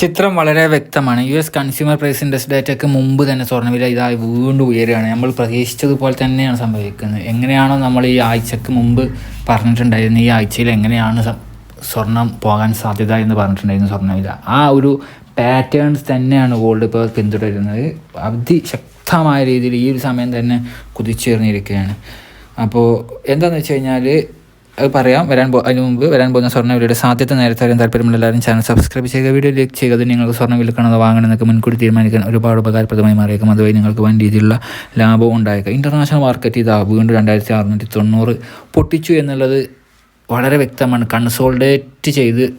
ചിത്രം വളരെ വ്യക്തമാണ്. U S consumer price index ഡേറ്റയ്ക്ക് മുമ്പ് തന്നെ സ്വർണവില ഇതായി വീണ്ടും ഉയരുകയാണ്. നമ്മൾ പ്രതീക്ഷിച്ചതുപോലെ തന്നെയാണ് സംഭവിക്കുന്നത്. എങ്ങനെയാണോ നമ്മൾ ഈ ആഴ്ചക്ക് മുമ്പ് പറഞ്ഞിട്ടുണ്ടായിരുന്നു ഈ ആഴ്ചയിൽ എങ്ങനെയാണ് സ്വർണം പോകാൻ സാധ്യത എന്ന് പറഞ്ഞിട്ടുണ്ടായിരുന്നു സ്വർണവില. ആ ഒരു പാറ്റേൺസ് തന്നെയാണ് ഗോൾഡ് ഇപ്പോൾ പിന്തുടരുന്നത്. അതിശക്തമായ രീതിയിൽ ഈ ഒരു സമയം തന്നെ കുതിച്ചേർന്നിരിക്കുകയാണ് അപ്പോൾ എന്താണെന്ന് വെച്ച് കഴിഞ്ഞാൽ അത് പറയാം. വരാൻ പോ അതിന് മുമ്പ് വരാൻ പോകുന്ന സ്വർണവിലയുടെ സാധ്യത നേരത്തെ അറിയാൻ താല്പര്യമുള്ള എല്ലാവരും ചാനൽ സബ്സ്ക്രൈബ് ചെയ്യുക. വീഡിയോ ലൈക്ക് ചെയ്യുക. അത് നിങ്ങൾക്ക് സ്വർണം വിൽക്കണത് വാങ്ങണമെന്നൊക്കെ മുൻകൂട്ടി തീരുമാനിക്കാൻ ഒരുപാട് ഉപകാരപ്രദമായി മാറിയേക്കും. അതുവഴി നിങ്ങൾക്ക് വൻ രീതിയിലുള്ള ലാഭവും ഉണ്ടായേക്കാം. ഇന്റർനാഷണൽ മാർക്കറ്റ് ഇതാ വീണ്ടും രണ്ടായിരത്തി അറുന്നൂറ്റി തൊണ്ണൂറ് പൊട്ടിച്ചു എന്നുള്ളത് വളരെ വ്യക്തമാണ്. കൺസോൾഡേറ്റ് ചെയ്ത്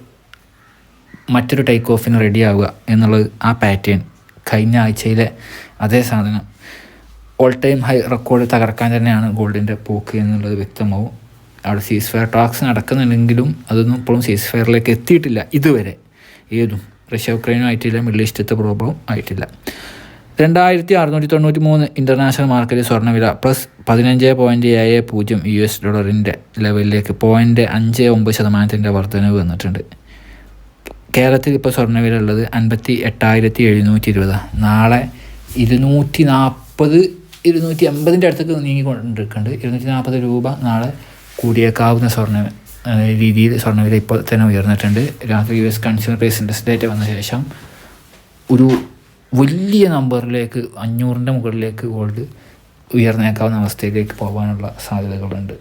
മറ്റൊരു ടേക്ക് ഓഫിന് റെഡി ആവുക എന്നുള്ളത് ആ പാറ്റേൺ കഴിഞ്ഞ ആഴ്ചയിലെ അതേ സാധനം. ഓൾ ടൈം ഹൈ റെക്കോർഡ് തകർക്കാൻ തന്നെയാണ് ഗോൾഡിന്റെ പോക്ക് എന്നുള്ളത് വ്യക്തമാവും. അവിടെ സീസ് ഫയർ ടോക്സ് നടക്കുന്നുണ്ടെങ്കിലും അതൊന്നും ഇപ്പോഴും സീസ് ഫയറിലേക്ക് എത്തിയിട്ടില്ല ഇതുവരെ. ഏതും റഷ്യ ഉക്രൈനും ആയിട്ടില്ല മിഡിൽ ഈസ്റ്റത്തെ പ്രോബ്ലവും ആയിട്ടില്ല. രണ്ടായിരത്തി അറുന്നൂറ്റി തൊണ്ണൂറ്റി മൂന്ന് ഇന്റർനാഷണൽ മാർക്കറ്റിൽ സ്വർണവില പ്ലസ് പതിനഞ്ച് പോയിന്റ് ഏഴ് പൂജ്യം യു എസ് ഡോളറിന്റെ ലെവലിലേക്ക് പോയിന്റ് അഞ്ച് ഒമ്പത് ശതമാനത്തിന്റെ വർധനവ് വന്നിട്ടുണ്ട്. കേരളത്തിൽ ഇപ്പോൾ സ്വർണവില ഉള്ളത് അൻപത്തി എട്ടായിരത്തി എഴുന്നൂറ്റി ഇരുപത് നാളെ ഇരുന്നൂറ്റി നാൽപ്പത് ഇരുന്നൂറ്റി അമ്പതിന്റെ അടുത്തേക്ക് നീങ്ങിക്കൊണ്ടിരിക്കുന്നുണ്ട്. ഇരുന്നൂറ്റി നാൽപ്പത് രൂപ നാളെ കൂടിയേക്കാവുന്ന സ്വർണ രീതിയിൽ സ്വർണവില ഇപ്പോൾ തന്നെ ഉയർന്നിട്ടുണ്ട്. രാത്രി U S consumer price index data വന്ന ശേഷം ഒരു വലിയ നമ്പറിലേക്ക് അഞ്ഞൂറിന്റെ മുകളിലേക്ക് ഗോൾഡ് ഉയർന്നേക്കാവുന്ന അവസ്ഥയിലേക്ക് പോകാനുള്ള സാധ്യതകളുണ്ട്.